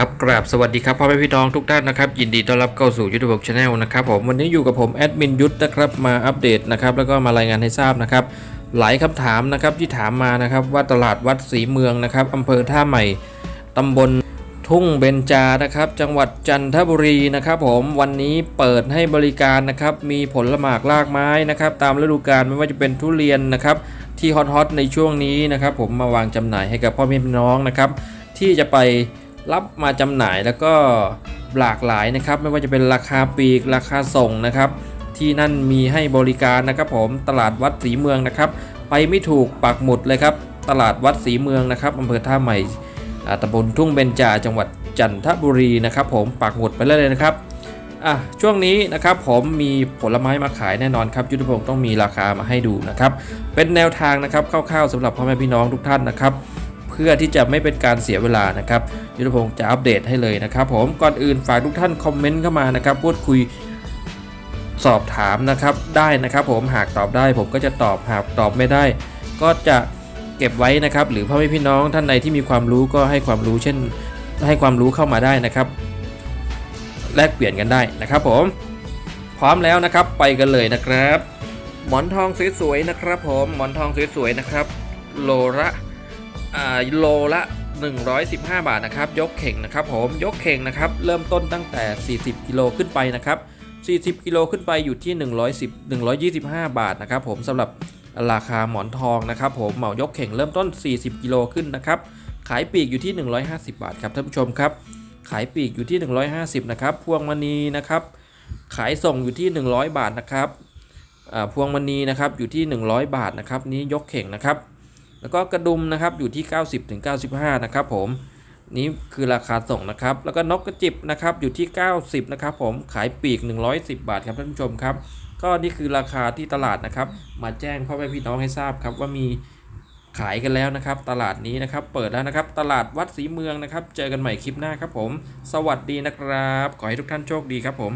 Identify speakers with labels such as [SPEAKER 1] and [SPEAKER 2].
[SPEAKER 1] ครับกราบสวัสดีครับพ่อแม่พี่น้องทุกท่านนะครับยินดีต้อนรับเข้าสู่ยุทธบชาแนลนะครับผมวันนี้อยู่กับผมแอดมินยุทธนะครับมาอัปเดตนะครับแล้วก็มารายงานให้ทราบนะครับหลายคำถามนะครับที่ถามมานะครับว่าตลาดวัดศรีเมืองนะครับอำเภอท่าใหม่ตำบลทุ่งเบญจานะครับจังหวัดจันทบุรีนะครับผมวันนี้เปิดให้บริการนะครับมีผลละหมากลากไม้นะครับตามฤดูกาลไม่ว่าจะเป็นทุเรียนนะครับที่ฮอตๆในช่วงนี้นะครับผมมาวางจำหน่ายให้กับพ่อแม่พี่น้องนะครับที่จะไป รับมาจำหน่ายแล้วก็หลากหลายนะครับ ไม่ว่าจะเป็นราคาปีกราคาส่งนะครับ ที่นั่นมีให้บริการนะครับผมตลาดวัดศรีเมืองนะครับ ไปไม่ถูกปักหมุดเลยครับ ตลาดวัดศรีเมืองนะครับอำเภอท่าใหม่ตำบลทุ่งเบญจาจังหวัดจันทบุรีนะครับ ผมปักหมุดไปเลยนะครับอะช่วงนี้นะครับผมมีผลไม้มาขายแน่นอนครับยุทธพงศ์ต้องมีราคามาให้ดูนะครับเป็นแนวทางนะครับคร่าวๆสำหรับพ่อแม่พี่น้องทุกท่านนะครับ พื่อที่จะไม่เป็นการเสียเวลานะครับยุทธพงศ์จะอัปเดตให้เลยนะครับ ผมก่อนอื่นฝากทุกท่านคอมเมนต์เข้ามานะครับพูดคุยสอบถามนะครับได้นะครับ ผมหากตอบได้ผมก็จะตอบหากตอบไม่ได้ ก็จะเก็บไว้นะครับ หรือพ่อแม่พี่น้องท่านใดที่มีความรู้ก็ให้ความรู้เช่น ให้ความรู้เข้ามาได้นะครับ แลกเปลี่ยนกันได้นะครับ ผม พร้อมแล้วนะครับไปกันเลยนะครับ หมอนทองสวยๆนะครับ ผมหมอนทองสวยๆนะครับ โลละ โลละ 115 บาทนะครับ ยกเข่งนะครับผมยกเข่งนะครับ เริ่มต้นตั้งแต่ 40 กิโลขึ้นไปนะครับ 40 กิโลขึ้นไปอยู่ที่ 110 125 บาทนะครับ ผมสำหรับราคาหมอนทองนะครับ ผมเหมายกเข่งเริ่มต้น 40 กิโลขึ้นนะครับ ขายปีกอยู่ที่ 150 บาทครับท่านผู้ชมครับ ขายปีกอยู่ที่ 150 นะครับ พวงมณีนะครับ ขายส่งอยู่ที่ 100 บาทนะครับพวงมณีนะครับอยู่ที่ 100 บาทนะครับ นี้ยกเข่งนะครับ แล้วก็กระดุมนะครับอยู่ที่ 90ถึง95นะครับผมนี่คือราคาส่งนะครับ แล้วก็นกกระจิบนะครับอยู่ที่ 90นะครับผมขายปีก 110 บาทครับท่านผู้ชมครับ ก็นี่คือราคาที่ตลาดนะครับ มาแจ้งพ่อแม่พี่น้องให้ทราบครับว่ามีขายกันแล้วนะครับ ตลาดนี้นะครับ เปิดแล้วนะครับ ตลาดวัดศรีเมืองนะครับ เจอกันใหม่คลิปหน้าครับผม สวัสดีนะครับ ขอให้ทุกท่านโชคดีครับผม